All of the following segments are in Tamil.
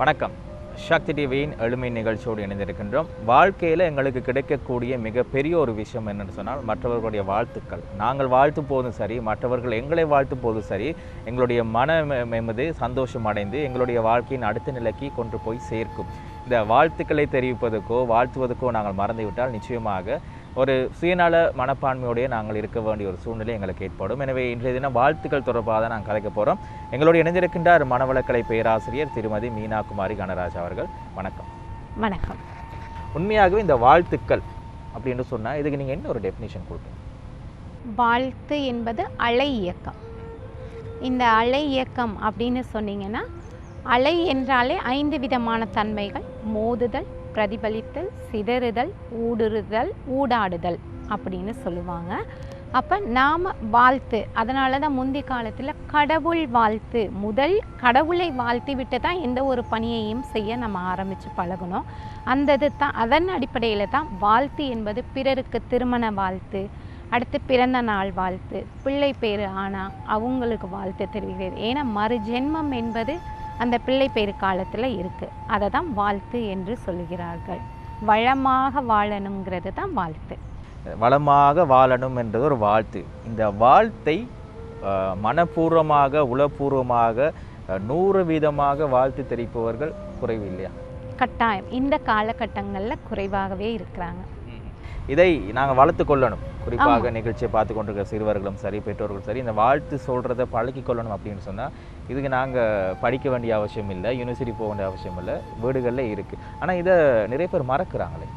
வணக்கம். சக்தி டிவியின் எளிமை நிகழ்ச்சியோடு இணைந்திருக்கின்றோம். வாழ்க்கையில் எங்களுக்கு கிடைக்கக்கூடிய மிகப்பெரிய ஒரு விஷயம் என்னென்னு சொன்னால் மற்றவர்களுடைய வாழ்த்துக்கள். நாங்கள் வாழ்த்தும் போதும் சரி மற்றவர்கள் எங்களை வாழ்த்தும் போதும் சரி எங்களுடைய மன மெமது சந்தோஷம் அடைந்து எங்களுடைய வாழ்க்கையின் அடுத்த நிலைக்கு கொண்டு போய் சேர்க்கும். இந்த வாழ்த்துக்களை தெரிவிப்பதற்கோ வாழ்த்துவதற்கோ நாங்கள் மறந்துவிட்டால் நிச்சயமாக ஒரு சுயநல மனப்பான்மையோடைய நாங்கள் இருக்க வேண்டிய ஒரு சூழ்நிலை எங்களுக்கு ஏற்படும். எனவே இன்றைய தினம் வாழ்த்துக்கள் தொடர்பாக தான் நாங்கள் கலைக்க போகிறோம் எங்களோடு இணைந்திருக்கின்றார் மனவளக்கலை பேராசிரியர் திருமதி மீனா குமாரி கனராஜ் அவர்கள். வணக்கம். வணக்கம். உண்மையாகவே இந்த வாழ்த்துக்கள் அப்படின்னு சொன்னால் இதுக்கு நீங்கள் என்ன ஒரு டெஃபினிஷன் கொடுப்பீங்க? வாழ்த்து என்பது அலை இயக்கம். இந்த அலை இயக்கம் அப்படின்னு சொன்னீங்கன்னா அலை என்றாலே ஐந்து விதமான தன்மைகள். மோதுதல் பிரதிபலித்தல் சிதறுதல் ஊடுருதல் ஊடாடுதல் அப்படின்னு சொல்லுவாங்க. அப்போ நாம் வாழ்த்து அதனால தான் முந்தி காலத்தில் கடவுள் வாழ்த்து முதல் கடவுளை வாழ்த்தி விட்டு தான் எந்த ஒரு பணியையும் செய்ய நம்ம ஆரம்பித்து பழகணும் அந்த இது தான் அதன் அடிப்படையில் தான் வாழ்த்து என்பது பிறருக்கு திருமண வாழ்த்து அடுத்து பிறந்த நாள் வாழ்த்து பிள்ளை பேர் ஆனால் அவங்களுக்கு வாழ்த்து தெரிவிக்கிறது ஏன்னா மறு ஜென்மம் என்பது அந்த பிள்ளை பேர் காலத்தில் இருக்குது அதை தான் வாழ்த்து என்று சொல்லுகிறார்கள் வளமாக வாழணுங்கிறது தான் வாழ்த்து. வளமாக வாழணும் என்றது ஒரு வாழ்த்து. இந்த வாழ்த்தை மனப்பூர்வமாக உளப்பூர்வமாக நூறு வீதமாக வாழ்த்து தெரிவிப்பவர்கள் குறைவு இல்லையா கட்டாயம். இந்த காலகட்டங்களில் குறைவாகவே இருக்கிறாங்க. இதை நாங்கள் வளர்த்து கொள்ளணும். குறிப்பாக நிகழ்ச்சியை பார்த்து கொண்டிருக்கிற சிறுவர்களும் சரி பெற்றோர்களும் சரி இந்த வாழ்த்து சொல்கிறத பழக்கி கொள்ளணும் அப்படின்னு சொன்னால் இதுக்கு நாங்கள் படிக்க வேண்டிய அவசியம் இல்லை யூனிவர்சிட்டி போக வேண்டிய அவசியம் இல்லை வீடுகளில் இருக்குது ஆனால் இதை நிறைய பேர் மறக்கிறாங்களே.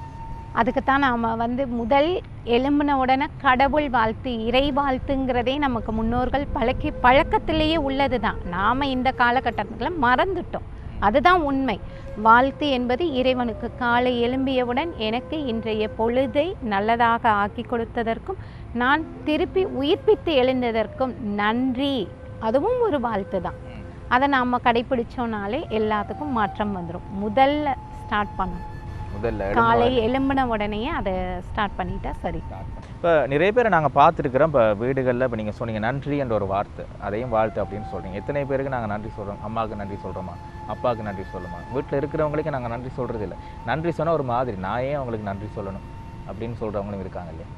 அதுக்குத்தான் நாம் வந்து முதல் எழும்பின உடனே கடவுள் வாழ்த்து இறை வாழ்த்துங்கிறதே நமக்கு முன்னோர்கள் பழக்கி பழக்கத்திலேயே உள்ளது தான் நாம் இந்த காலகட்டத்தில் மறந்துட்டோம். அதுதான் உண்மை. வாழ்த்து என்பது இறைவனுக்கு காலை எழும்பியவுடன் எனக்கு இன்றைய பொழுதை நல்லதாக ஆக்கி கொடுத்ததற்கும் நான் திருப்பி உயிர்ப்பித்து எழுந்ததற்கும் நன்றி. அதுவும் ஒரு வாழ்த்து தான் அதை நாம் கடைப்பிடிச்சோனாலே எல்லாத்துக்கும் மாற்றம் வந்துடும் முதல்ல ஸ்டார்ட் பண்ணணும். முதல்ல காலை எழும்பின உடனேயே அதை ஸ்டார்ட் பண்ணிட்டா சரி. இப்போ நிறைய பேரை நாங்கள் பார்த்துருக்குறோம். இப்போ வீடுகளில் இப்போ நீங்கள் சொன்னீங்க நன்றி என்ற ஒரு வார்த்தை. அதையும் வாழ்த்து அப்படின்னு சொல்கிறீங்க எத்தனை பேருக்கு நாங்கள் நன்றி சொல்கிறோம் அம்மாவுக்கு நன்றி சொல்கிறோமா அப்பாவுக்கு நன்றி சொல்லுமா? வீட்டில் இருக்கிறவங்களுக்கு நாங்கள் நன்றி சொல்கிறது இல்லை நன்றி சொன்னால் ஒரு மாதிரி நான் ஏன் அவங்களுக்கு நன்றி சொல்லணும் அப்படின்னு சொல்கிறவங்களும் இருக்காங்க இல்லையா?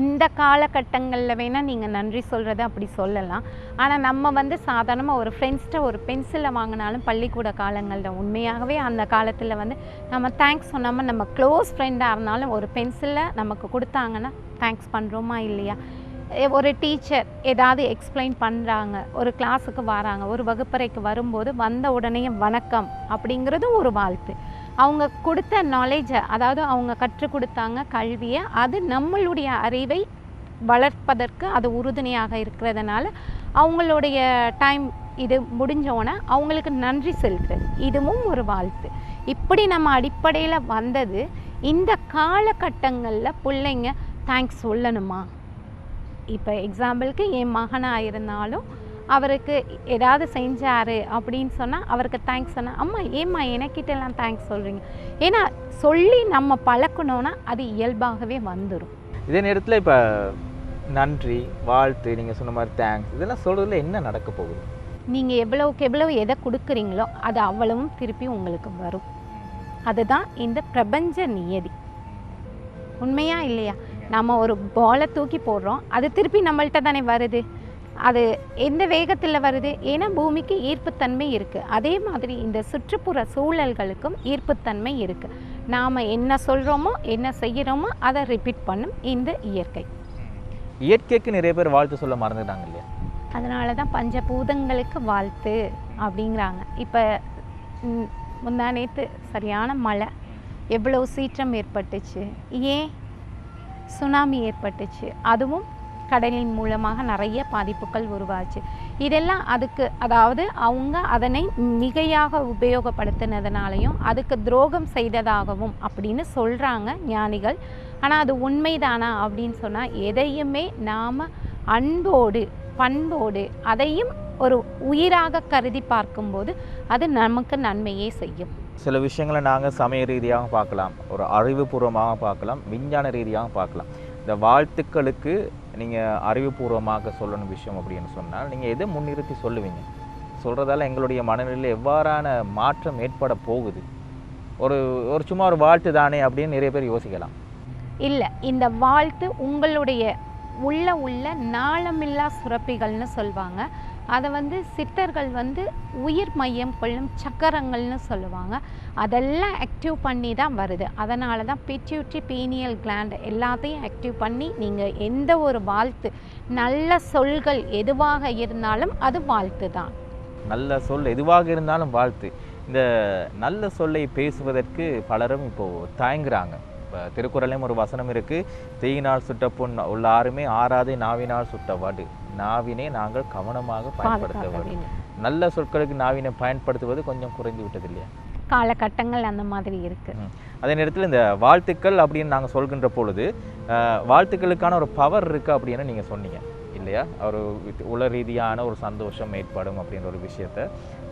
இந்த காலகட்டங்களில் வேணால் நீங்கள் நன்றி சொல்கிறத அப்படி சொல்லலாம். ஆனால் நம்ம வந்து சாதாரணமாக ஒரு ஃப்ரெண்ட்ஸ்கிட்ட ஒரு பென்சிலை வாங்கினாலும் பள்ளிக்கூட காலங்களில் உண்மையாகவே அந்த காலத்தில் வந்து நம்ம தேங்க்ஸ் சொன்னாமல் நம்ம க்ளோஸ் ஃப்ரெண்டாக இருந்தாலும் ஒரு பென்சிலை நமக்கு கொடுத்தாங்கன்னா தேங்க்ஸ் பண்ணுறோமா இல்லையா? ஒரு டீச்சர் ஏதாவது எக்ஸ்பிளைன் பண்ணுறாங்க ஒரு கிளாஸுக்கு வராங்க ஒரு வகுப்பறைக்கு வரும்போது வந்த உடனே வணக்கம் அப்படிங்கிறதும் ஒரு வாழ்த்து. அவங்க கொடுத்த நாலேஜை அதாவது அவங்க கற்றுக் கொடுத்தாங்க கல்வியை அது நம்மளுடைய அறிவை வளர்ப்பதற்கு அது உறுதுணையாக இருக்கிறதுனால அவங்களுடைய டைம் இது முடிஞ்சோடனே அவங்களுக்கு நன்றி செலுத்துறது இதுவும் ஒரு வாழ்த்து. இப்படி நம்ம அடிப்படையில் வந்தது இந்த காலகட்டங்களில் பிள்ளைங்க தேங்க்ஸ் சொல்லணுமா? இப்போ எக்ஸாம்பிளுக்கு என் மகனாக இருந்தாலும் அவருக்கு ஏதாவது செஞ்சாரு அப்படின்னு சொன்னால் அவருக்கு தேங்க்ஸ் சொன்னால் அம்மா ஏம்மா எனக்கிட்டலாம் தேங்க்ஸ் சொல்கிறீங்க ஏன்னா சொல்லி நம்ம பழக்கணுன்னா அது இயல்பாகவே வந்துடும் இதே நேரத்தில் இப்போ நன்றி வாழ்த்து நீங்கள் சொன்ன மாதிரி தேங்க்ஸ் இதெல்லாம் சொல்கிறதுல என்ன நடக்க போகுது? நீங்கள் எவ்வளவுக்கு எவ்வளவு எதை கொடுக்குறீங்களோ அது அவ்வளவும் திருப்பி உங்களுக்கு வரும். அதுதான் இந்த பிரபஞ்ச நியதி. உண்மையா இல்லையா? நம்ம ஒரு பாலை தூக்கி போடுறோம் அது திருப்பி நம்மள்ட்ட தானே வருது? அது எந்த வேகத்தில் வருது? ஏன்னா பூமிக்கு ஈர்ப்புத்தன்மை இருக்குது அதே மாதிரி இந்த சுற்றுப்புற சூழல்களுக்கும் ஈர்ப்புத்தன்மை இருக்குது நாம் என்ன சொல்கிறோமோ என்ன செய்கிறோமோ அதை ரிப்பீட் பண்ணும் இந்த இயற்கை. இயற்கைக்கு நிறைய பேர் வாழ்த்து சொல்ல மறந்துட்டாங்க இல்லையா? அதனால தான் பஞ்சபூதங்களுக்கு வாழ்த்து அப்படிங்கிறாங்க. இப்போ முந்தா நேற்று சரியான மழை. எவ்வளோ சீற்றம் ஏற்பட்டுச்சு? ஏன்? சுனாமி ஏற்பட்டுச்சு. அதுவும் கடலின் மூலமாக நிறைய பாதிப்புகள் உருவாச்சு. இதெல்லாம் அதுக்கு அதாவது அவங்க அதனை மிகையாக உபயோகப்படுத்தினதுனாலையும் அதுக்கு துரோகம் செய்ததாகவும் அப்படின்னு சொல்கிறாங்க ஞானிகள். ஆனால் அது உண்மைதானா அப்படின்னு சொன்னால் எதையுமே நாம் அன்போடு பண்போடு அதையும் ஒரு உயிராக கருதி பார்க்கும்போது அது நமக்கு நன்மையே செய்யும். சில விஷயங்களை நாங்கள் சமய ரீதியாக பார்க்கலாம். ஒரு அறிவுபூர்வமாக பார்க்கலாம். விஞ்ஞான ரீதியாக பார்க்கலாம். இந்த வாழ்த்துக்களுக்கு நீங்கள் அறிவுபூர்வமாக சொல்லணும் விஷயம் அப்படின்னு சொன்னால் நீங்கள் எதை முன்னிறுத்தி சொல்லுவீங்க? சொல்கிறதால எங்களுடைய மனநிலையில் எவ்வாறான மாற்றம் ஏற்பட போகுது? ஒரு ஒரு சும்மா ஒரு வாழ்த்து தானே அப்படின்னு நிறைய பேர் யோசிக்கலாம். இல்லை இந்த வாழ்த்து உங்களுடைய உள்ள உள்ள நாளமில்லா சுரப்பிகள்னு சொல்லுவாங்க அதை வந்து சித்தர்கள் வந்து உயிர் மையம் கொள்ளும் சக்கரங்கள்னு சொல்லுவாங்க. அதெல்லாம் ஆக்டிவ் பண்ணி தான் வருது. அதனால தான் பிட்யூட்ரி பீனியல் கிளாண்ட் எல்லாத்தையும் ஆக்டிவ் பண்ணி நீங்கள் எந்த ஒரு வாழ்த்து நல்ல சொல்கள் எதுவாக இருந்தாலும் அது வாழ்த்து தான். நல்ல சொல் எதுவாக இருந்தாலும் வாழ்த்து. இந்த நல்ல சொல்லை பேசுவதற்கு பலரும் இப்போது தயங்குறாங்க. திருக்குறளையும் ஒரு வசனம் இருக்குது தீயினால் சுட்ட புண் உள்ள ஆறுமே ஆறாதே நாவினால் சுட்ட வடு. நாவினை நாங்கள் கவனமாக பயன்படுத்த வேண்டும். நல்ல சொற்களுக்கு நாவினை பயன்படுத்துவது கொஞ்சம் குறைந்து விட்டது இல்லையா? காலகட்டங்கள் அந்த மாதிரி இருக்குது. அதே நேரத்தில் இந்த வாழ்த்துக்கள் அப்படின்னு நாங்கள் சொல்கின்ற பொழுது வாழ்த்துக்களுக்கான ஒரு பவர் இருக்குது அப்படின்னு நீங்கள் சொன்னீங்க. இல்லையா? ஒரு உள ரீதியான ஒரு சந்தோஷம் ஏற்படும் அப்படின்ற ஒரு விஷயத்த.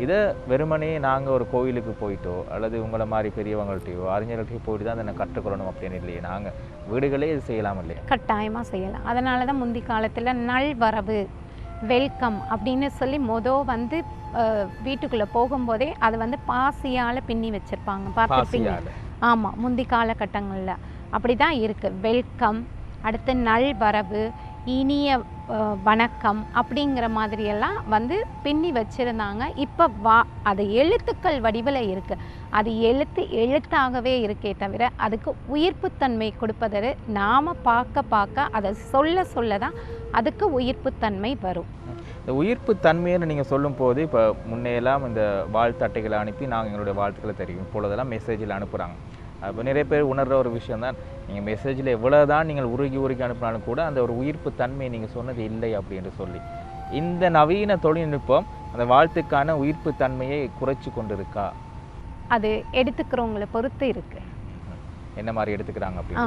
இதை வெறுமனே நாங்கள் ஒரு கோயிலுக்கு போயிட்டோ அல்லது உங்களை மாதிரி பெரியவங்கள்ட்டையோ அறிஞர்கள்ட்டையோ போயிட்டு தான் அதை கற்றுக்கொள்ளணும் அப்படின்னு இல்லையே. நாங்கள் வீடுகளே இது செய்யலாம் இல்லையா? கட்டாயமாக செய்யலாம். அதனால தான் முந்தி காலத்தில் நல்வரவு வெல்கம் அப்படின்னு சொல்லி மொதல் வந்து வீட்டுக்குள்ளே போகும்போதே அதை வந்து பாசியால் பின்னி வச்சுருப்பாங்க. பார்த்துருப்பீங்க? ஆமாம் முந்தி காலகட்டங்களில். அப்படி தான் இருக்குது வெல்கம் அடுத்து நல்வரவு இனிய வணக்கம் அப்படிங்கிற மாதிரியெல்லாம் வந்து பின்னி வச்சுருந்தாங்க. இப்போ வா அது எழுத்துக்கள் வடிவில் இருக்குது அது எழுத்து எழுத்தாகவே இருக்கே தவிர அதுக்கு உயிர்ப்புத்தன்மை கொடுப்பது நாம் பார்க்க பார்க்க அதை சொல்ல சொல்ல தான் அதுக்கு உயிர்ப்புத்தன்மை வரும். இந்த உயிர்ப்பு தன்மைன்னு நீங்கள் சொல்லும் போது இப்போ முன்னையெல்லாம் இந்த வாழ்த்து அட்டைகளை அனுப்பி நாங்கள் எங்களுடைய வாழ்த்துக்களை தெரியும் இப்பொழுதெல்லாம் மெசேஜில் அனுப்புகிறாங்க அப்போ நிறைய பேர் உணர்ற ஒரு விஷயம் தான் நீங்கள் மெசேஜில் எவ்வளோ தான் நீங்கள் உருகி உருகி அனுப்பினாலும் கூட அந்த ஒரு உயிர்ப்பு தன்மை நீங்கள் சொன்னது இல்லை அப்படின்னு சொல்லி. இந்த நவீன தொழில்நுட்பம் அந்த வாழ்த்துக்கான உயிர்ப்பு தன்மையை குறைச்சி கொண்டிருக்கா? அது எடுத்துக்கிறவங்கள பொறுத்து இருக்குது என்ன மாதிரி எடுத்துக்கிறாங்க அப்படின்னு.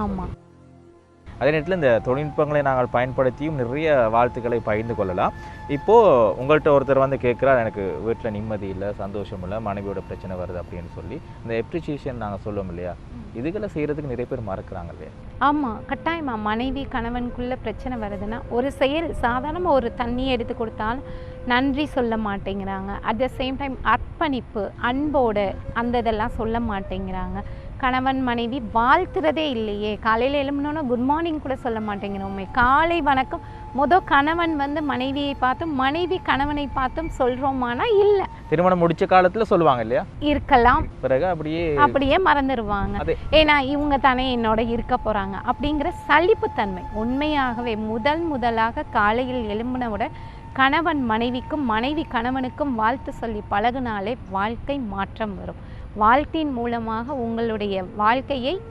அதே நேரத்தில் இந்த தொழில்நுட்பங்களை நாங்கள் பயன்படுத்தியும் நிறைய வாழ்த்துக்களை பகிர்ந்து கொள்ளலாம். இப்போது உங்கள்கிட்ட ஒருத்தர் வந்து கேட்குறார் எனக்கு வீட்டில் நிம்மதி இல்லை சந்தோஷம் இல்லை மனைவியோட பிரச்சனை வருது அப்படின்னு சொல்லி. இந்த எப்ரிசியேஷன் நாங்கள் சொல்லுவோம் இல்லையா? இதுகளை செய்கிறதுக்கு நிறைய பேர் மறக்கிறாங்க இல்லையா? ஆமாம் கட்டாயமா. மனைவி கணவனுக்குள்ள பிரச்சனை வருதுன்னா ஒரு செயல் சாதாரண ஒரு தண்ணி எடுத்து கொடுத்தாலும் நன்றி சொல்ல மாட்டேங்கிறாங்க. அட் த சேம் டைம் அர்ப்பணிப்பு அன்போடு அந்த இதெல்லாம் சொல்ல மாட்டேங்கிறாங்க. கணவன் மனைவி வாழ்த்துறதே இல்லையே. காலையில் எழும்பினோன்னா குட் மார்னிங் கூட சொல்ல மாட்டேங்கிறோமே காலை வணக்கம். முத கணவன் வந்து மனைவியை பார்த்தும் மனைவி கணவனை பார்த்தும் சொல்கிறோமானா இல்லை. திருமணம் முடிச்ச காலத்தில் சொல்லுவாங்க இல்லையா? இருக்கலாம். பிறகு அப்படியே அப்படியே மறந்துடுவாங்க ஏன்னா இவங்க தானே என்னோட இருக்க போறாங்க அப்படிங்கிற சலிப்புத்தன்மை. உண்மையாகவே முதல் முதலாக காலையில் எழும்பினவுடன் கணவன் மனைவிக்கும் மனைவி கணவனுக்கும் வாழ்த்து சொல்லி பழகுனாலே வாழ்க்கை மாற்றம் வரும். வாழ்த்தின் மூலமாக உங்களுடைய வாழ்க்கையை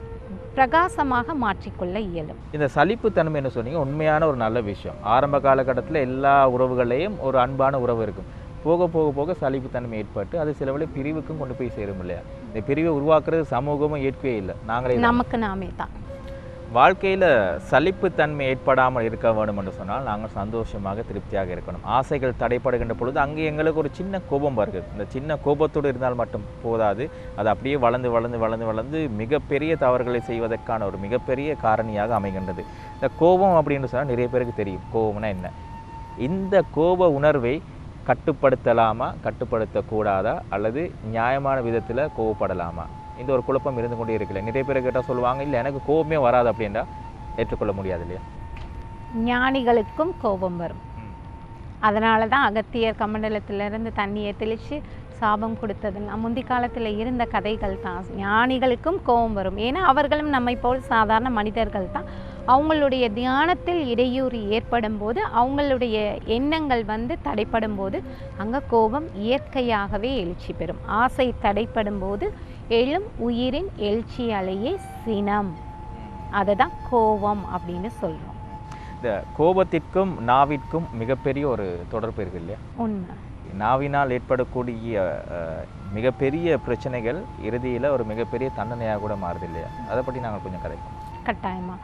பிரகாசமாக மாற்றிக்கொள்ள இயலும். இந்த சலிப்புத்தன்மை என்ன சொன்னீங்க? உண்மையான ஒரு நல்ல விஷயம். ஆரம்ப காலகட்டத்தில் எல்லா உறவுகளையும் ஒரு அன்பான உறவு இருக்கும். போக போக போக சலிப்புத்தன்மை ஏற்பட்டு அது சில வேளை பிரிவுக்கும் கொண்டு போய் சேரும் இல்லையா? இந்த பிரிவை உருவாக்குறது சமூகமும் ஏற்கவே இல்லை. நாங்களே. நமக்கு நாமே தான். வாழ்க்கையில் சலிப்புத்தன்மை ஏற்படாமல் இருக்க வேண்டும் என்று சொன்னால் நாங்கள் சந்தோஷமாக திருப்தியாக இருக்கணும். ஆசைகள் தடைப்படுகின்ற பொழுது அங்கே எங்களுக்கு ஒரு சின்ன கோபம் வருகிறது இந்த சின்ன கோபத்தோடு இருந்தால் மட்டும் போதாது. அது அப்படியே வளர்ந்து வளர்ந்து வளர்ந்து வளர்ந்து மிகப்பெரிய தவறுகளை செய்வதற்கான ஒரு மிகப்பெரிய காரணியாக அமைகின்றது. இந்த கோபம் அப்படின்னு சொன்னால் நிறைய பேருக்கு தெரியும். கோபம்னா என்ன? இந்த கோப உணர்வை கட்டுப்படுத்தலாமா கட்டுப்படுத்தக்கூடாதா? அல்லது நியாயமான விதத்தில் கோவப்படலாமா? இந்த ஒரு குழப்பம் இருந்து கொண்டே இருக்குல்ல நிறைய பேர் கேட்டால் சொல்லுவாங்க இல்லை எனக்கு கோபமே வராது அப்படின்னா ஏற்றுக்கொள்ள முடியாது இல்லையா? ஞானிகளுக்கும் கோபம் வரும். அதனால தான் அகத்தியர் கமண்டலத்திலிருந்து தண்ணியை தெளித்து சாபம் கொடுத்ததெல்லாம் முந்தி காலத்தில் இருந்த கதைகள் தான். ஞானிகளுக்கும் கோபம் வரும். ஏன்னா அவர்களும் நம்மை போல் சாதாரண மனிதர்கள் தான். அவங்களுடைய தியானத்தில் இடையூறு ஏற்படும் போது அவங்களுடைய எண்ணங்கள் வந்து தடைப்படும் போது அங்கே கோபம் இயற்கையாகவே எழுச்சி பெறும். ஆசை தடைப்படும் போது எழும் உயிரின் எழுச்சி அலையே சினம். அதுதான் கோபம் அப்படின்னு சொல்கிறோம் இந்த கோபத்திற்கும் நாவிற்கும் மிகப்பெரிய ஒரு தொடர்பு இருக்கு இல்லையா? உண்மை. நாவினால் ஏற்படக்கூடிய மிகப்பெரிய பிரச்சனைகள் இறுதியில் ஒரு மிகப்பெரிய தண்டனையாக கூட மாறுது இல்லையா? அதை பற்றி நாங்கள் கொஞ்சம் கதைப்போம். கட்டாயமா.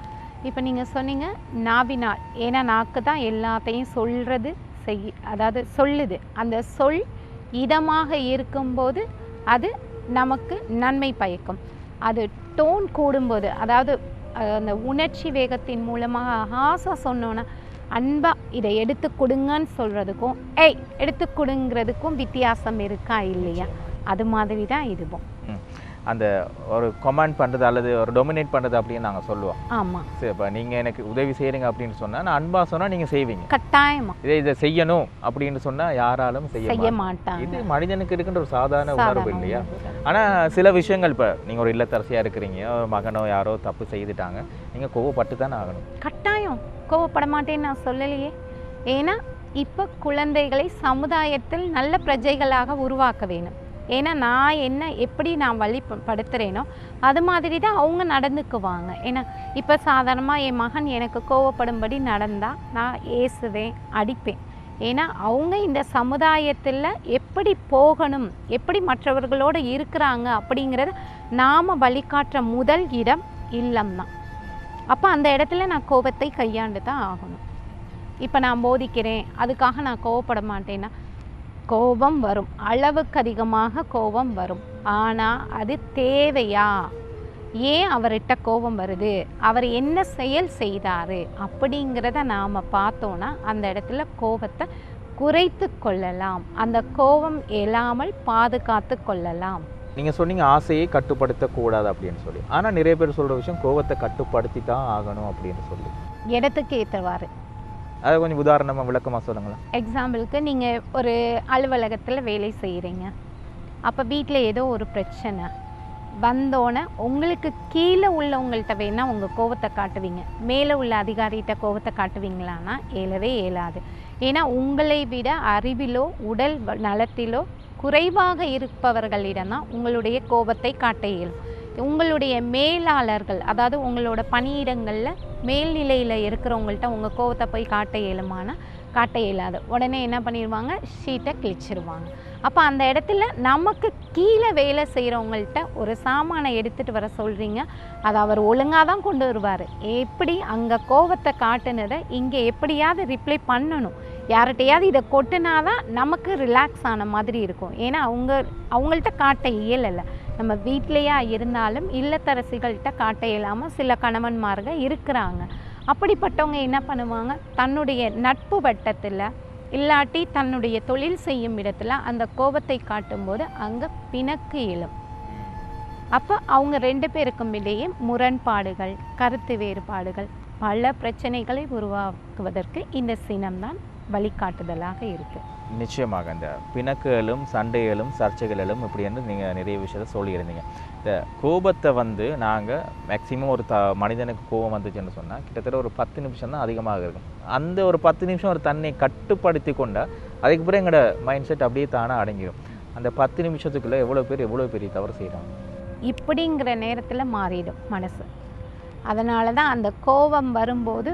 இப்போ நீங்கள் சொன்னீங்க நாவினால். ஏன்னா நாக்கு தான் எல்லாத்தையும் சொல்கிறது செய் அதாவது சொல்லுது. அந்த சொல் இதமாக இருக்கும்போது அது நமக்கு நன்மை பயக்கும். அது டோன் கூடும்போது அதாவது அந்த உணர்ச்சி வேகத்தின் மூலமாக ஹாசா சொன்னோன்னா அன்பா இதை எடுத்து கொடுங்கன்னு சொல்கிறதுக்கும் ஏய் எடுத்து கொடுங்கிறதுக்கும் வித்தியாசம் இருக்கா இல்லையா? அது மாதிரி தான் இதுவும். அந்த ஒரு கமாண்ட் பண்ணுறது அல்லது ஒரு டொமினேட் பண்ணுறது அப்படின்னு நாங்கள் சொல்லுவோம். ஆமாம் சரி இப்போ நீங்கள் எனக்கு உதவி செய்கிறீங்க அப்படின்னு சொன்னால் நான் அன்பாக சொன்னால் நீங்கள் செய்வீங்க. கட்டாயமா. இதை இதை செய்யணும் அப்படின்னு சொன்னால் யாராலும் செய்ய மாட்டாங்க. இது மனிதனுக்கு இருக்கின்ற ஒரு சாதாரண உணர்வு இல்லையா. ஆனால் சில விஷயங்கள் இப்போ நீங்கள் ஒரு இல்லத்தரசியாக இருக்கிறீங்க ஒரு மகனோ யாரோ தப்பு செய்துட்டாங்க நீங்கள் கோவப்பட்டு தானே ஆகணும். கட்டாயம். கோவப்பட மாட்டேன்னு நான் சொல்லலையே. ஏன்னா இப்போ குழந்தைகளை சமுதாயத்தில் நல்ல பிரஜைகளாக உருவாக்க வேணும் ஏன்னா நான் என்ன எப்படி நான் வழிபடுத்துகிறேனோ அது மாதிரி தான் அவங்க நடந்துக்குவாங்க. ஏன்னா இப்போ சாதாரணமாக என் மகன் எனக்கு கோவப்படும்படி நடந்தால் நான் ஏசுவேன் அடிப்பேன். ஏன்னா அவங்க இந்த சமுதாயத்தில் எப்படி போகணும் எப்படி மற்றவர்களோடு இருக்கிறாங்க அப்படிங்கிறத நாம் வழிகாட்டுற முதல் இடம் இல்லம் தான். அப்போ அந்த இடத்துல நான் கோபத்தை கையாண்டு தான் ஆகணும். இப்போ நான் போதிக்கிறேன் அதுக்காக நான் கோவப்பட மாட்டேன்னா கோபம் வரும். அளவுக்கு அதிகமாக கோபம் வரும். ஆனால் அது தேவையா? ஏன் அவர்கிட்ட கோபம் வருது? அவர் என்ன செயல் செய்தார்? அப்படிங்கிறத நாம் பார்த்தோன்னா அந்த இடத்துல கோபத்தை குறைத்து கொள்ளலாம். அந்த கோபம் எழாமல் பாதுகாத்து கொள்ளலாம். நீங்கள் சொன்னீங்க ஆசையை கட்டுப்படுத்தக்கூடாது அப்படின்னு சொல்லி. ஆனால் நிறைய பேர் சொல்கிற விஷயம் கோவத்தை கட்டுப்படுத்தி தான் ஆகணும் அப்படின்னு சொல்லி. இடத்துக்கு ஏற்றவாறு அதை கொஞ்சம் உதாரணமாக விளக்கமாக சொல்லுங்களேன். எக்ஸாம்பிளுக்கு நீங்கள் ஒரு அலுவலகத்தில் வேலை செய்கிறீங்க அப்போ வீட்டில் ஏதோ ஒரு பிரச்சனை. வந்தோடனே உங்களுக்கு கீழே உள்ளவங்கள்ட்ட வேணால் உங்கள் கோவத்தை காட்டுவீங்க. மேலே உள்ள அதிகாரிகிட்ட கோவத்தை காட்டுவீங்களான்னா ஏலவே இயலாது ஏன்னா உங்களை விட அறிவிலோ உடல் நலத்திலோ குறைவாக இருப்பவர்களிடம் தான் உங்களுடைய கோபத்தை காட்ட இயலும். உங்களுடைய மேலாளர்கள் அதாவது உங்களோட பணியிடங்களில் மேல்நிலையில் இருக்கிறவங்கள்ட்ட உங்கள் கோவத்தை போய் காட்ட இயலுமானா காட்ட இயலாது. உடனே என்ன பண்ணிடுவாங்க ஷீட்டை கிழிச்சிருவாங்க. அப்போ அந்த இடத்துல நமக்கு கீழே வேலை செய்கிறவங்கள்ட்ட ஒரு சாமானை எடுத்துகிட்டு வர சொல்கிறீங்க அதை அவர் ஒழுங்காக தான் கொண்டு வருவார். எப்படி அங்கே கோவத்தை காட்டுனதை இங்கே எப்படியாவது ரிப்ளை பண்ணணும். யார்கிட்டையாவது இதை கொட்டினாதான் நமக்கு ரிலாக்ஸ் ஆன மாதிரி இருக்கும். ஏன்னா அவங்க அவங்கள்ட்ட காட்ட இயலலை. நம்ம வீட்லேயா இருந்தாலும் இல்லத்தரசிகள்கிட்ட காட்ட இயலாமல் சில கணவன்மார்கள் இருக்கிறாங்க. அப்படிப்பட்டவங்க என்ன பண்ணுவாங்க? தன்னுடைய நட்பு வட்டத்தில் இல்லாட்டி தன்னுடைய தொழில் செய்யும் இடத்துல அந்த கோபத்தை காட்டும்போது அங்கே பிணக்கு எழும். அப்போ அவங்க ரெண்டு பேருக்கும் இடையே முரண்பாடுகள் கருத்து வேறுபாடுகள் பல பிரச்சனைகளை உருவாக்குவதற்கு இந்த சினம்தான் வழிகாட்டுதலாக இருக்குது நிச்சயமாக இந்த பிணக்குகளும் சண்டைகளும் சர்ச்சைகளும் இப்படி என்று நீங்கள் நிறைய விஷயத்த சொல்லியிருந்தீங்க இந்த கோபத்தை வந்து நாங்கள் மேக்ஸிமம் ஒரு த மனிதனுக்கு கோபம் வந்துச்சுன்னு சொன்னால் கிட்டத்தட்ட ஒரு பத்து நிமிஷம் தான் அதிகமாக இருக்கும். அந்த ஒரு பத்து நிமிஷம் ஒரு தன்னை கட்டுப்படுத்தி கொண்டால் அதுக்கு பிறகு எங்களோட மைண்ட் செட் அப்படியே தானாக அடங்கிடும் அந்த பத்து நிமிஷத்துக்குள்ளே எவ்வளோ பேர் எவ்வளோ பெரிய தவறு செய்கிறாங்க இப்படிங்கிற நேரத்தில் மாறிடும் மனசு. அதனால தான் அந்த கோபம் வரும்போது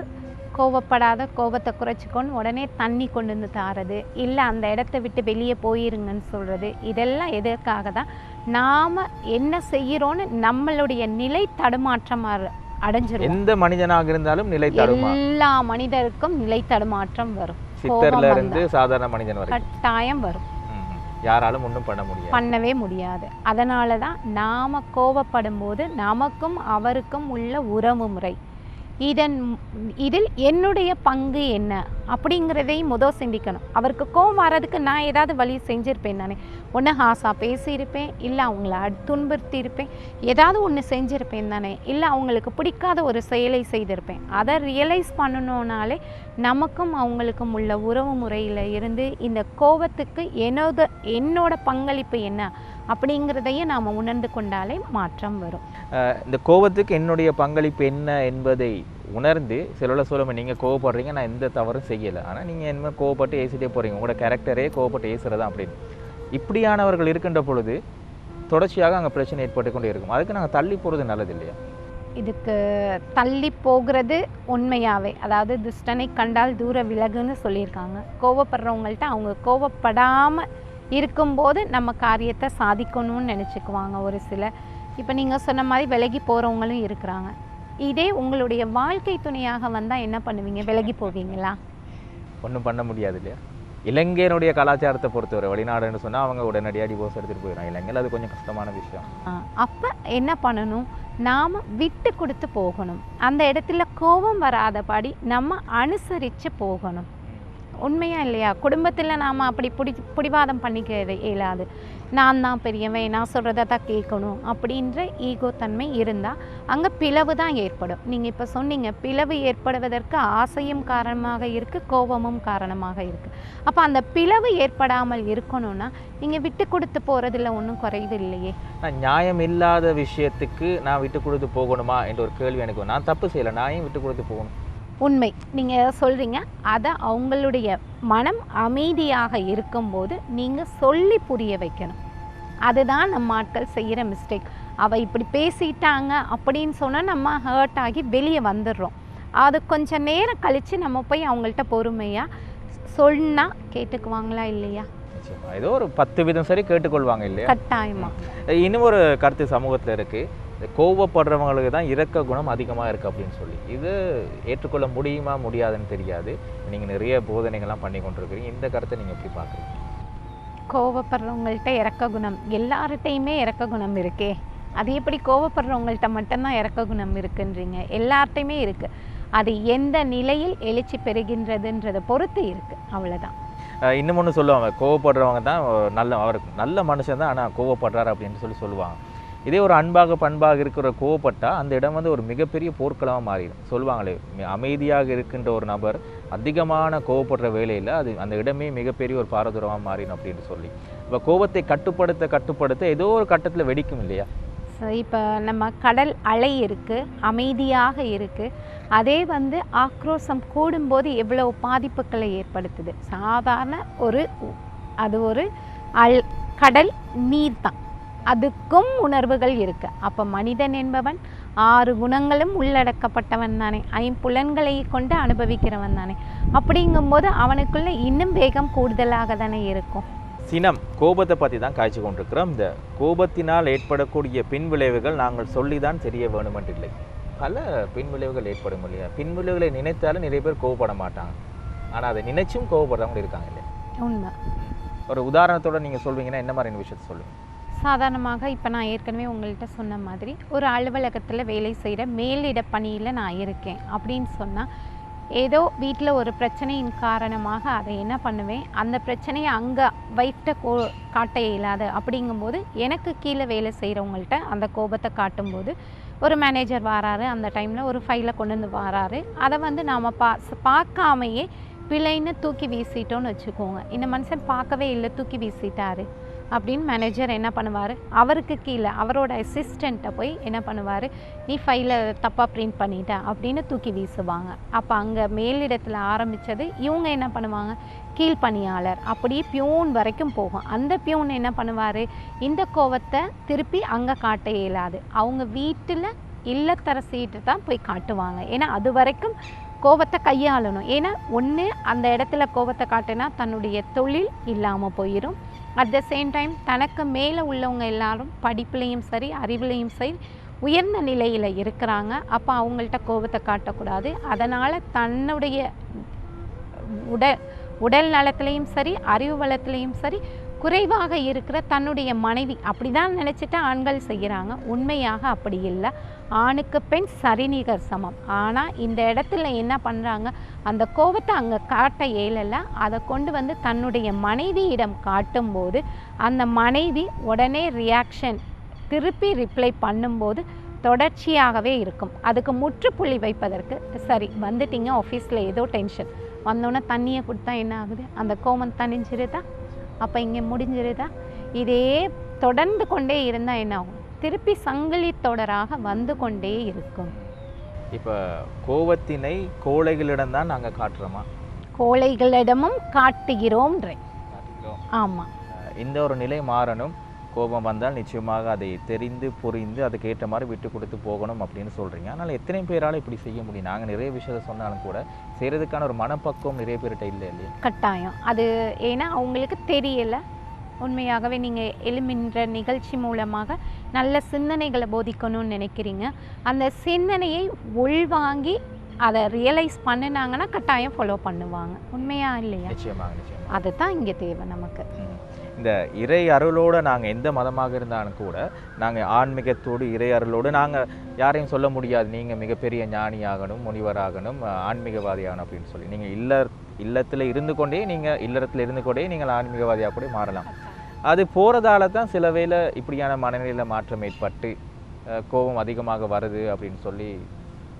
கோவப்படாத கோபத்தை குறைச்சிக்கொண்டு உடனே தண்ணி கொண்டு வந்து தாரது. இல்லை அந்த இடத்த விட்டு வெளியே போயிருங்கன்னு சொல்கிறது இதெல்லாம் எதற்காக தான்? நாம் என்ன செய்கிறோன்னு நம்மளுடைய நிலை தடுமாற்றம் அற- அடைஞ்சிரும் எந்த மனிதனாக இருந்தாலும் நிலை எல்லா மனிதருக்கும் நிலை தடுமாற்றம் வரும். சித்தர்ல கோபம் இருந்து சாதாரண மனிதன் வரைக்கும். கட்டாயம் வரும். யாராலும் ஒன்றும் பண்ண முடியாது. பண்ணவே முடியாது. அதனால தான் நாம் கோபப்படும் போது நமக்கும் அவருக்கும் உள்ள உறவு முறை. இதன் இதில் என்னுடைய பங்கு என்ன? அப்படிங்கிறதையும் முதல் சிந்திக்கணும். அவருக்கு கோபம் வர்றதுக்கு நான் ஏதாவது வழி செஞ்சுருப்பேன் தானே ஒன்று ஹாசா பேசியிருப்பேன் இல்லை அவங்கள அட்- துன்புறுத்தியிருப்பேன். ஏதாவது ஒன்று செஞ்சுருப்பேன் தானே. இல்லை அவங்களுக்கு பிடிக்காத ஒரு செயலை செய்திருப்பேன். அதை ரியலைஸ் பண்ணணுன்னாலே நமக்கும் அவங்களுக்கும் உள்ள உறவு முறையில் இருந்து இந்த கோபத்துக்கு என்னோட என்னோட பங்களிப்பு என்ன? அப்படிங்கிறதையும் நாம் உணர்ந்து கொண்டாலே மாற்றம் வரும். இந்த கோபத்துக்கு என்னுடைய பங்களிப்பு என்ன என்பதை உணர்ந்து சிலோட சொல்லுங்க நீங்கள் கோவப்படுறீங்க நான் எந்த தவறும் செய்யலை. ஆனால் நீங்கள் என்ன கோவப்பட்டு ஏசிட்டே போகிறீங்க உங்களோட கேரக்டரே கோவப்பட்டு ஏசுறதா? அப்படின்னு. இப்படியானவர்கள் இருக்கின்ற பொழுது தொடர்ச்சியாக அங்கே பிரச்சனை ஏற்பட்டு கொண்டே இருக்கும். அதுக்கு நாங்கள் தள்ளி போகிறது நல்லது இல்லையா? இதுக்கு தள்ளி போகிறது உண்மையாவே. அதாவது துஷ்டனை கண்டால் தூர விலகுன்னு சொல்லியிருக்காங்க. கோவப்படுறவங்கள்ட்ட அவங்க கோவப்படாமல் இருக்கும்போது நம்ம காரியத்தை சாதிக்கணும்னு நினச்சிக்குவாங்க ஒரு சிலர். இப்போ நீங்கள் சொன்ன மாதிரி விலகி போகிறவங்களும் இருக்கிறாங்க. இதே உங்களுடைய வாழ்க்கை துணையாக வந்தால் என்ன பண்ணுவீங்க? விலகி போவீங்களா? ஒன்றும் பண்ண முடியாது இல்லையா? இலங்கையினுடைய கலாச்சாரத்தை பொறுத்தவரை வெளிநாடுன்னு சொன்னா அவங்க உடனடியாக டிவோர்ஸ் எடுத்துட்டு போயிடும் இலங்கையில் அது கொஞ்சம் கஷ்டமான விஷயம். அப்போ என்ன பண்ணணும்? நாம் விட்டு கொடுத்து போகணும். அந்த இடத்துல கோபம் வராதபடி நம்ம அனுசரித்து போகணும். உண்மையா இல்லையா? குடும்பத்தில் நாம் அப்படி பிடி பிடிவாதம் பண்ணிக்க இயலாது. நான் தான் பெரியவன் நான் சொல்கிறத தான் கேட்கணும் அப்படின்ற ஈகோ தன்மை இருந்தால் அங்கே பிளவு தான் ஏற்படும். நீங்கள் இப்போ சொன்னீங்க பிளவு ஏற்படுவதற்கு ஆசையும் காரணமாக இருக்குது கோபமும் காரணமாக இருக்குது அப்போ அந்த பிளவு ஏற்படாமல் இருக்கணும்னா நீங்கள் விட்டு கொடுத்து போகிறதுல ஒன்றும் குறைவு இல்லையே. நான் நியாயம் இல்லாத விஷயத்துக்கு நான் விட்டு கொடுத்து போகணுமா? என்ற ஒரு கேள்வி எனக்கு நான் தப்பு செய்யலை நான் ஏன் விட்டு கொடுத்து போகணும்? உண்மை. நீங்கள் சொல்கிறீங்க அதை அவங்களுடைய மனம் அமைதியாக இருக்கும்போது நீங்கள் சொல்லி புரிய வைக்கணும். அதுதான் நம்ம ஆட்கள் செய்கிற மிஸ்டேக் அவள் இப்படி பேசிட்டாங்க அப்படின்னு சொன்னால் நம்ம ஹர்ட் ஆகி வெளியே வந்துடுறோம். அது கொஞ்சம் நேரம் கழித்து நம்ம போய் அவங்கள்ட்ட பொறுமையாக சொன்னால் கேட்டுக்குவாங்களா இல்லையா? ஏதோ ஒரு பத்து விதம் சரி கேட்டுக்கொள்வாங்க இல்லையா? கட்டாயமா. இன்னும் ஒரு கருத்து சமூகத்தில் இருக்கு. இந்த கோவப்படுறவங்களுக்கு தான் இரக்க குணம் அதிகமாக இருக்குது அப்படின்னு சொல்லி. இது ஏற்றுக்கொள்ள முடியுமா முடியாதுன்னு தெரியாது. நீங்கள் நிறைய போதனைகள்லாம் பண்ணி கொண்டிருக்கிறீங்க. இந்த கருத்தை நீங்கள் எப்படி பார்க்குறீங்க? கோவப்படுறவங்கள்ட்ட இறக்க குணம். எல்லார்கிட்டையுமே இறக்க குணம் இருக்கே. அது எப்படி கோவப்படுறவங்கள்ட்ட மட்டும்தான் இறக்க குணம் இருக்குன்றீங்க? எல்லார்ட்டையுமே இருக்குது அது எந்த நிலையில் எழுச்சி பெறுகின்றதுன்றதை பொறுத்து இருக்குது அவ்வளோதான் இன்னும் ஒன்று சொல்லுவாங்க. கோவப்படுறவங்க தான் நல்ல அவர் நல்ல மனுஷன் தான் ஆனால் கோவப்படுறாரு அப்படின்னு சொல்லி சொல்லுவாங்க. இதே ஒரு அன்பாக பண்பாக இருக்கிற கோவப்பட்டால் அந்த இடம் வந்து ஒரு மிகப்பெரிய போர்க்களமாக மாறிடும். சொல்லுவாங்களே அமைதியாக இருக்கின்ற ஒரு நபர் அதிகமான கோவப்படுற வேலையில் அது அந்த இடமே மிகப்பெரிய ஒரு பாரதூரமாக மாறிடும் அப்படின்னு சொல்லி. இப்போ கோபத்தை கட்டுப்படுத்த கட்டுப்படுத்த ஏதோ ஒரு கட்டத்தில் வெடிக்கும் இல்லையா? ஸோ இப்போ நம்ம கடல் அலை இருக்குது அமைதியாக இருக்குது அதே வந்து ஆக்ரோஷம் கூடும்போது எவ்வளோ பாதிப்புகளை ஏற்படுத்துது? சாதாரண ஒரு அது ஒரு அல் கடல் நீர் தான் அதுக்கும் உணர்வுகள் இருக்கு. அப்போ மனிதன் என்பவன் ஆறு குணங்களும் உள்ளடக்கப்பட்டவன் தானே. ஐம்புலன்களை கொண்டு அனுபவிக்கிறவன் தானே. அப்படிங்கும்போது அவனுக்குள்ள இன்னும் வேகம் கூடுதலாக தானே இருக்கும். சினம் கோபத்தை பற்றி தான் காய்ச்சி கொண்டிருக்கிறோம். இந்த கோபத்தினால் ஏற்படக்கூடிய பின்விளைவுகள் நாங்கள் சொல்லி தான் தெரிய வேணுமென்றில்லை. பல பின்விளைவுகள் ஏற்படும் இல்லையா? பின்விளைவுகளை நினைத்தாலும் நிறைய பேர் கோவப்பட மாட்டாங்க. ஆனால் அதை நினைச்சும் கோவப்படுறவங்க இருக்காங்க இல்லையா? உண்மை. ஒரு உதாரணத்தோட நீங்கள் சொல்வீங்கன்னா என்ன மாதிரியான விஷயத்தை சொல்லுங்க சாதாரணமாக இப்போ நான் ஏற்கனவே உங்கள்கிட்ட சொன்ன மாதிரி ஒரு அலுவலகத்தில் வேலை செய்கிற மேலிட பணியில் நான் இருக்கேன் அப்படின்னு சொன்னால் ஏதோ வீட்டில் ஒரு பிரச்சனையின் காரணமாக அதை என்ன பண்ணுவேன்? அந்த பிரச்சனையை அங்கே வைஃப்ட்ட கோ காட்ட இயலாது. அப்படிங்கும்போது எனக்கு கீழே வேலை செய்கிறவங்கள்ட்ட அந்த கோபத்தை காட்டும்போது ஒரு மேனேஜர் வராரு. அந்த டைமில் ஒரு ஃபைலை கொண்டு வந்து வராரு. அதை வந்து நாம் பா பார்க்காமையே பிழைன்னு தூக்கி வீசிட்டோன்னு வச்சுக்கோங்க. இந்த மனுஷன் பார்க்கவே இல்லை தூக்கி வீசிட்டாரு. அப்படின்னு மேனேஜர் என்ன பண்ணுவார்? அவருக்கு கீழே அவரோட அசிஸ்டண்ட்டை போய் என்ன பண்ணுவார்? நீ ஃபைலை தப்பாக பிரிண்ட் பண்ணிட்ட அப்படின்னு தூக்கி வீசுவாங்க. அப்போ அங்கே மேலிடத்தில் ஆரம்பித்தது இவங்க என்ன பண்ணுவாங்க? கீழ்ப்பணியாளர். அப்படியே பியூன் வரைக்கும் போகும். அந்த பியூன் என்ன பண்ணுவார்? இந்த கோவத்தை திருப்பி அங்கே காட்ட இயலாது. அவங்க வீட்டில் இல்லத்தரசிட்டு தான் போய் காட்டுவாங்க. ஏன்னா அது வரைக்கும் கோபத்தை கையாளணும். ஏன்னா ஒன்று அந்த இடத்துல கோபத்தை காட்டினா தன்னுடைய தொழில் இல்லாமல் போயிடும் அட் த சேம் டைம் தனக்கு மேலே உள்ளவங்க எல்லாரும் படிப்புலேயும் சரி அறிவுலேயும் சரி உயர்ந்த நிலையில் இருக்கிறாங்க. அப்போ அவங்கள்ட்ட கோபத்தை காட்டக்கூடாது. அதனால் தன்னுடைய உடல் உடல் நலத்திலையும் சரி அறிவு வளத்திலையும் சரி குறைவாக இருக்கிற தன்னுடைய மனைவி அப்படி தான் நினச்சிட்டு ஆண்கள் செய்கிறாங்க உண்மையாக அப்படி இல்லை. ஆணுக்கு பெண் சரிநிகர் சமம். ஆனால் இந்த இடத்துல என்ன பண்ணுறாங்க அந்த கோபத்தை அங்கே காட்ட இயலலை. அதை கொண்டு வந்து தன்னுடைய மனைவியிடம் காட்டும்போது அந்த மனைவி உடனே ரியாக்ஷன் திருப்பி ரிப்ளை பண்ணும்போது தொடர்ச்சியாகவே இருக்கும். அதுக்கு முற்றுப்புள்ளி வைப்பதற்கு சரி வந்துட்டீங்க ஆஃபீஸில் ஏதோ டென்ஷன் வந்தோன்னே தண்ணியை கொடுத்தா என்ன ஆகுது? அந்த கோபம் தணிஞ்சிருதா? அப்போ இங்கே முடிஞ்சிருதா? இதே தொடர்ந்து கொண்டே இருந்தால் என்ன ஆகும்? திருப்பி சங்கிலி தொடராக வந்து கொண்டே இருக்கும். இப்போ கோவத்தினை கோழைகளிடம் தான் நாங்கள் காட்டுறோமா? கோழைகளிடமும் காட்டுகிறோம்ன்ற. ஆமாம் இந்த ஒரு நிலை மாறணும். கோபம் வந்தால் நிச்சயமாக அதை தெரிந்து புரிந்து அதுக்கு ஏற்ற மாதிரி விட்டு கொடுத்து போகணும் அப்படின்னு சொல்கிறீங்க ஆனால் எத்தனை பேரால் இப்படி செய்ய முடியும்? நாங்கள் நிறைய விஷயத்தை சொன்னாலும் கூட செய்கிறதுக்கான ஒரு மனப்பக்குவம் நிறைய பேர்கிட்ட இல்லை இல்லையா? கட்டாயம். அது ஏன்னா அவங்களுக்கு தெரியல. உண்மையாகவே நீங்கள் எழுமின்ற நிகழ்ச்சி மூலமாக நல்ல சிந்தனைகளை போதிக்கணும்னு நினைக்கிறீங்க. அந்த சிந்தனையை உள்வாங்கி அதை ரியலைஸ் பண்ணினாங்கன்னா கட்டாயம் ஃபாலோ பண்ணுவாங்க. உண்மையா இல்லையா? அதுதான் இங்கே தேவை நமக்கு. இந்த இறை அருளோடு நாங்கள் எந்த மதமாக இருந்தாலும் கூட நாங்கள் ஆன்மீகத்தோடு இறை அருளோடு நாங்கள் யாரையும் சொல்ல முடியாது. நீங்கள் மிகப்பெரிய ஞானியாகணும் முனிவராகணும் ஆன்மீகவாதியாகணும் அப்படின்னு சொல்லி. நீங்கள் இல்ல இல்லத்தில் இருந்து கொண்டே நீங்கள் இல்லறத்தில் இருந்து கொண்டே நீங்கள் ஆன்மீகவாதியாக கூட மாறலாம். அது போகிறதால தான் சில வேளை இப்படியான மனநிலையில் மாற்றம் ஏற்பட்டு கோபம் அதிகமாக வருது அப்படின்னு சொல்லி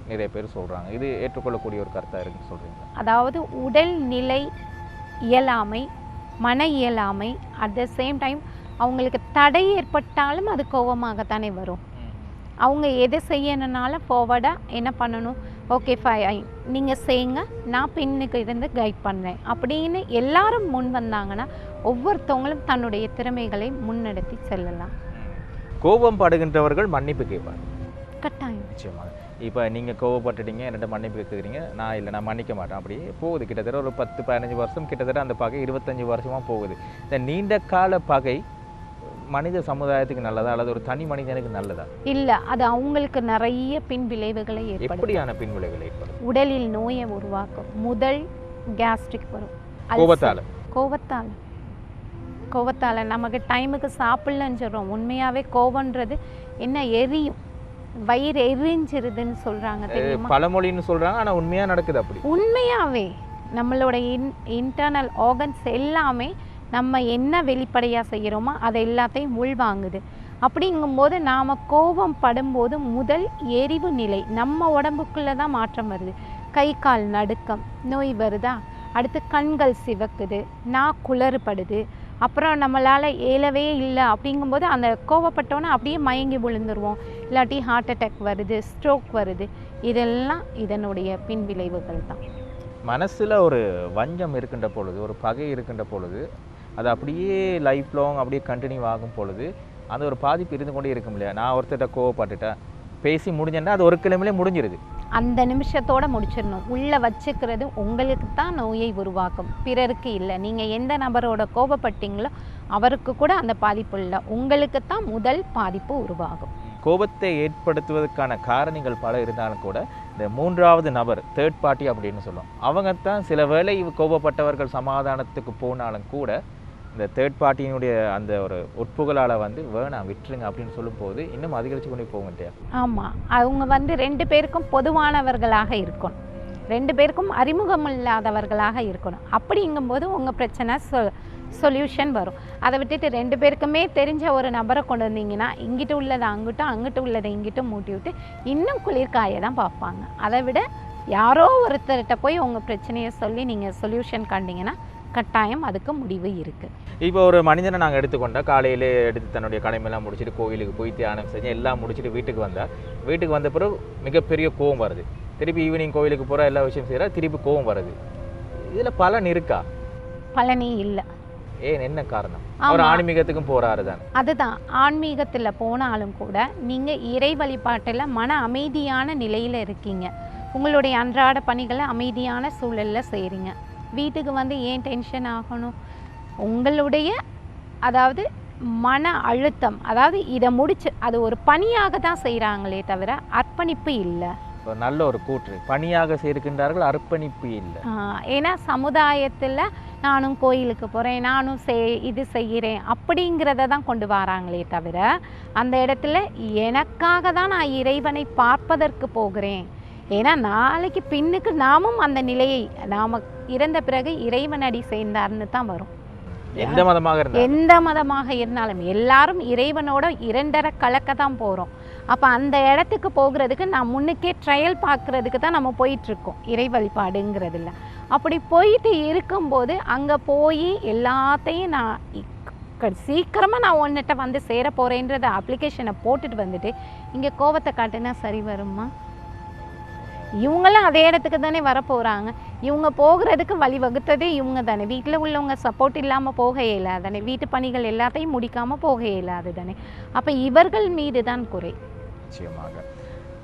நிறைய பேர் சொல்கிறாங்க இது ஏற்றுக்கொள்ளக்கூடிய ஒரு கருத்தாக இருக்குன்னு சொல்கிறீங்க அதாவது உடல் நிலை இயலாமை மன இயலாமை அட் த சேம் டைம் அவங்களுக்கு தடை ஏற்பட்டாலும் அது கோபமாகத்தானே வரும். அவங்க எது செய்யணுனாலும் ஃபார்வர்டாக என்ன பண்ணணும்? ஓகே ஃபை நீங்கள் செய்யுங்க நான் பின்னுக்கு இருந்து கைட் பண்ணுறேன் அப்படின்னு எல்லாரும் முன் வந்தாங்கன்னா ஒவ்வொருத்தவங்களும் தன்னுடைய திறமைகளை முன்னெடுத்து செல்லலாம். கோபம் படுகின்றவர்கள் மன்னிப்பு கேட்பார். கட்டாயம். நிச்சயமாக இப்போ நீங்கள் கோவப்பட்டுட்டீங்க என்கிட்ட மன்னிப்பு கேட்குறீங்க நான் இல்லை நான் மன்னிக்க மாட்டேன். அப்படியே போகுது. கிட்டத்தட்ட ஒரு பத்து பதினஞ்சு வருஷம் கிட்டத்தட்ட அந்த பகை இருபத்தஞ்சு வருஷமாக போகுது. இந்த நீண்ட கால பகை மனித சமுதாயத்துக்கு நல்லதா அல்லது ஒரு தனி மனிதனுக்கு நல்லதா? இல்லை அது அவங்களுக்கு நிறைய பின் விளைவுகளை எப்படியான பின்விளைவுகள் ஏற்படும் உடலில் நோயை உருவாக்கும். முதல் கேஸ்ட்ரிக் வரும். கோபத்தால? கோபத்தால். கோபத்தால். நமக்கு டைமுக்கு சாப்பிடலன்னு சொல்கிறோம் உண்மையாகவே கோபன்றது என்ன எரியும். வயிறு எரிஞ்சிருதுன்னு சொல்கிறாங்க தெரியுமா? பழமொழின்னு சொல்றாங்க ஆனா உண்மையா நடக்குது அப்படி. உண்மையாகவே நம்மளோட இன் இன்டர்னல் ஆர்கன்ஸ் எல்லாமே நம்ம என்ன வெளிப்படையாக செய்கிறோமோ அதை எல்லாத்தையும் உள்வாங்குது. அப்படிங்கும்போது நாம் கோபம் படும்போது முதல் எரிவு நிலை நம்ம உடம்புக்குள்ளே தான் மாற்றம் வருது. கை கால் நடுக்கம் நோய் வருதா? அடுத்து கண்கள் சிவக்குது நா குளறுபடுது. அப்புறம் நம்மளால் ஏலவே இல்லை அப்படிங்கும்போது அந்த கோவப்பட்டோன்னே அப்படியே மயங்கி விழுந்துருவோம். இல்லாட்டி ஹார்ட் அட்டாக் வருது ஸ்ட்ரோக் வருது. இதெல்லாம் இதனுடைய பின்விளைவுகள் தான். மனசில் ஒரு வஞ்சம் இருக்கின்ற பொழுது ஒரு பகை இருக்கின்ற பொழுது அது அப்படியே லைஃப் லாங் அப்படியே கண்டினியூ ஆகும் பொழுது அந்த ஒரு பாதிப்பு இருந்து கொண்டே இருக்கும் இல்லையா? நான் ஒருத்தர்கிட்ட கோவப்பட்டுட்டேன். பேசி முடிஞ்சேன்னா அது ஒரு கிழமையிலே முடிஞ்சிருது. அந்த நிமிஷத்தோட முடிச்சிடணும். உள்ளே வச்சுக்கிறது உங்களுக்கு தான் நோயை உருவாக்கும். பிறருக்கு இல்லை. நீங்கள் எந்த நபரோட கோபப்பட்டீங்களோ அவருக்கு கூட அந்த பாதிப்பு இல்லை. உங்களுக்கு தான் முதல் பாதிப்பு உருவாகும். கோபத்தை ஏற்படுத்துவதற்கான காரணிகள் பல இருந்தாலும் கூட இந்த மூன்றாவது நபர் தேர்ட் பார்ட்டி அப்படின்னு சொல்லுவோம். அவங்க தான் சில வேளை கோபப்பட்டவர்கள் சமாதானத்துக்கு போனாலும் கூட இந்த தேர்ட் பார்ட்டியினுடைய அந்த ஒரு உட்புகளால் வந்து வேணாம் விட்டுருங்க அப்படின்னு சொல்லும்போது இன்னும் அதிகரித்து கொண்டு போகும் ஆமாம் அவங்க வந்து ரெண்டு பேருக்கும் பொதுவானவர்களாக இருக்கணும். ரெண்டு பேருக்கும் அறிமுகம் இல்லாதவர்களாக இருக்கணும். அப்படிங்கும்போது உங்கள் பிரச்சனை சொ சொல்யூஷன் வரும். அதை விட்டுட்டு ரெண்டு பேருக்குமே தெரிஞ்ச ஒரு நபரை கொண்டு வந்தீங்கன்னா இங்கிட்டு உள்ளதை அங்கிட்டும் அங்கிட்டு உள்ளதை இங்கிட்டும் மூட்டி விட்டு இன்னும் குளிர்காய தான் பார்ப்பாங்க. அதை விட யாரோ ஒருத்தர்கிட்ட போய் உங்கள் பிரச்சனையை சொல்லி நீங்கள் சொல்யூஷன் கண்டிங்கன்னா கட்டாயம் அதுக்கு முடிவு இருக்குது இப்போ ஒரு மனிதனை நாங்கள் எடுத்துக்கொண்டா காலையிலே எடுத்து தன்னுடைய கடமையெல்லாம் முடிச்சுட்டு கோயிலுக்கு போய் தியானம் செஞ்சு எல்லாம் முடிச்சுட்டு வீட்டுக்கு வந்தா வீட்டுக்கு வந்த பிறகு மிகப்பெரிய கோவம் வருது. திருப்பி ஈவினிங் கோயிலுக்கு போகிற எல்லா விஷயம் செய்கிறா திருப்பி கோவம் வருது. இதில் பலன் இருக்கா? பழனி இல்லை. ஏன் என்ன காரணம்? அவர். ஆன்மீகத்துக்கும் போறாரு தானே. அதுதான். ஆன்மீகத்தில் போனாலும் கூட நீங்கள் இறை வழிபாட்டில் மன அமைதியான நிலையில் இருக்கீங்க. உங்களுடைய அன்றாட பணிகளை அமைதியான சூழலில் செய்கிறீங்க வீட்டுக்கு வந்து ஏன் டென்ஷன் ஆகணும்? உங்களுடைய அதாவது மன அழுத்தம் அதாவது இதை முடிச்சு அது ஒரு பணியாக தான் செய்கிறாங்களே தவிர அர்ப்பணிப்பு இல்லை. நல்ல ஒரு கூற்று. பணியாக சேர்க்கின்றார்கள் அர்ப்பணிப்பு இல்லை. ஏன்னா சமுதாயத்தில் நானும் கோயிலுக்கு போகிறேன் நானும் செய் இது செய்கிறேன் அப்படிங்கிறத தான் கொண்டு வராங்களே தவிர அந்த இடத்துல எனக்காக தான் நான் இறைவனை பார்ப்பதற்கு போகிறேன். ஏன்னா நாளைக்கு பின்னுக்கு நாமும் அந்த நிலையை நாம் இறந்த பிறகு இறைவனடி சேர்ந்தார்னு தான் வரும். எந்த மதமாக எந்த மதமாக இருந்தாலும் எல்லாரும் இறைவனோட இரண்டரை கலக்க தான் போகிறோம் அப்போ அந்த இடத்துக்கு போகிறதுக்கு நான் முன்னுக்கே ட்ரையல் பார்க்குறதுக்கு தான் நம்ம போயிட்டுருக்கோம். இறை வழிபாடுங்கிறதுல. அப்படி போயிட்டு இருக்கும்போது அங்கே போய் எல்லாத்தையும் நான் சீக்கிரமாக நான் உன்னிட்ட வந்து சேர போகிறேன்றத அப்ளிகேஷனை போட்டுட்டு வந்துட்டு இங்கே கோவத்தை காட்டுனா சரி வருமா? இவங்களாம் அதே இடத்துக்கு தானே வரப்போகிறாங்க இவங்க போகிறதுக்கு வழி வகுத்ததே இவங்க தானே. வீட்டில் உள்ளவங்க சப்போர்ட் இல்லாமல் போக இயலாது தானே வீட்டு பணிகள் எல்லாத்தையும் முடிக்காமல் போக இயலாது தானே அப்போ இவர்கள் மீது தான் குறை. நிச்சயமாக.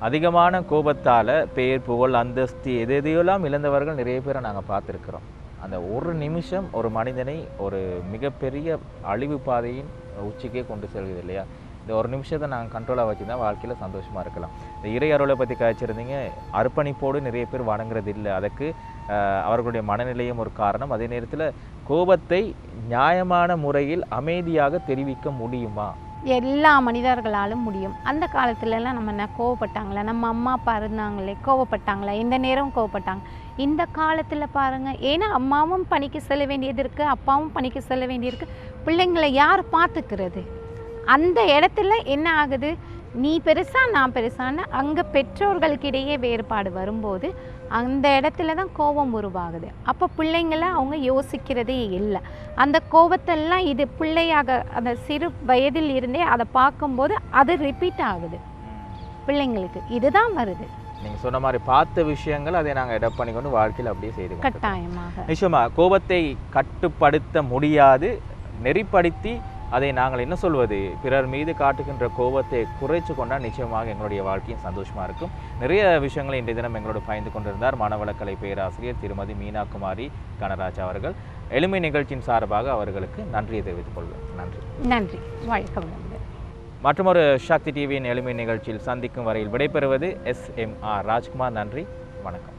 அதிகமான கோபத்தால் பேர் புகழ் அந்தஸ்து எது எதையெல்லாம் இழந்தவர்கள் நிறைய பேரை நாங்கள் பார்த்துருக்குறோம். அந்த ஒரு நிமிஷம் ஒரு மனிதனை ஒரு மிகப்பெரிய அழிவு பாதையின் உச்சிக்கே கொண்டு செல்கிறது இல்லையா? இந்த ஒரு நிமிஷத்தை நாங்கள் கண்ட்ரோலாக வச்சு தான் வாழ்க்கையில் சந்தோஷமாக இருக்கலாம். இந்த இறை அருளை பற்றி காய்ச்சிருந்தீங்க அர்ப்பணிப்போடு நிறைய பேர் வணங்குறது இல்லை. அதுக்கு அவர்களுடைய மனநிலையும் ஒரு காரணம். அதே நேரத்தில் கோபத்தை நியாயமான முறையில் அமைதியாக தெரிவிக்க முடியுமா? எல்லா மனிதர்களாலும் முடியும். அந்த காலத்துலலாம் நம்ம என்ன கோவப்பட்டாங்களா? நம்ம அம்மா அப்பா இருந்தாங்களே கோவப்பட்டாங்களா? இந்த நேரம் கோவப்பட்டாங்க? இந்த காலத்தில் பாருங்கள் ஏன்னா அம்மாவும் பணிக்கு செல்ல வேண்டியது இருக்குது அப்பாவும் பணிக்கு செல்ல வேண்டியிருக்கு பிள்ளைங்களை யார் பார்த்துக்கிறது? அந்த இடத்துல என்ன ஆகுது? நீ பெருசா நான் பெருசான்னு அங்கே பெற்றோர்களுக்கிடையே வேறுபாடு வரும்போது அந்த இடத்துல தான் கோபம் உருவாகுது. அப்போ பிள்ளைங்கள அவங்க யோசிக்கிறதே இல்லை. அந்த கோபத்தெல்லாம் இது பிள்ளையாக அந்த சிறு வயதில் இருந்தே அதை பார்க்கும்போது அது ரிப்பீட் ஆகுது. பிள்ளைங்களுக்கு இதுதான் வருது. நீங்கள் சொன்ன மாதிரி பார்த்த விஷயங்கள் அதை நாங்கள் எடப் பண்ணிக்கொண்டு வாழ்க்கையில் அப்படியே செய்து. கட்டாயமாக. நிச்சயமா கோபத்தை கட்டுப்படுத்த முடியாது நெறிப்படுத்தி அதை நாங்கள் என்ன சொல்வது? பிறர் மீது காட்டுகின்ற கோபத்தை குறைச்சு கொண்டால் நிச்சயமாக எங்களுடைய வாழ்க்கையும் சந்தோஷமா இருக்கும். நிறைய விஷயங்களை இன்றைய தினம் எங்களோடு பயந்து கொண்டிருந்தார் மாணவளக்கலை பேராசிரியர் திருமதி மீனா குமாரி கனராஜ் அவர்கள். எளிமை நிகழ்ச்சியின் சார்பாக அவர்களுக்கு நன்றியை தெரிவித்துக் கொள்வேன் நன்றி. நன்றி. வளமுடன் மற்றொரு சக்தி டிவியின் எளிமை நிகழ்ச்சியில் சந்திக்கும் வரையில் விடைபெறுவது எஸ் எம் ஆர் ராஜ்குமார். நன்றி. வணக்கம்.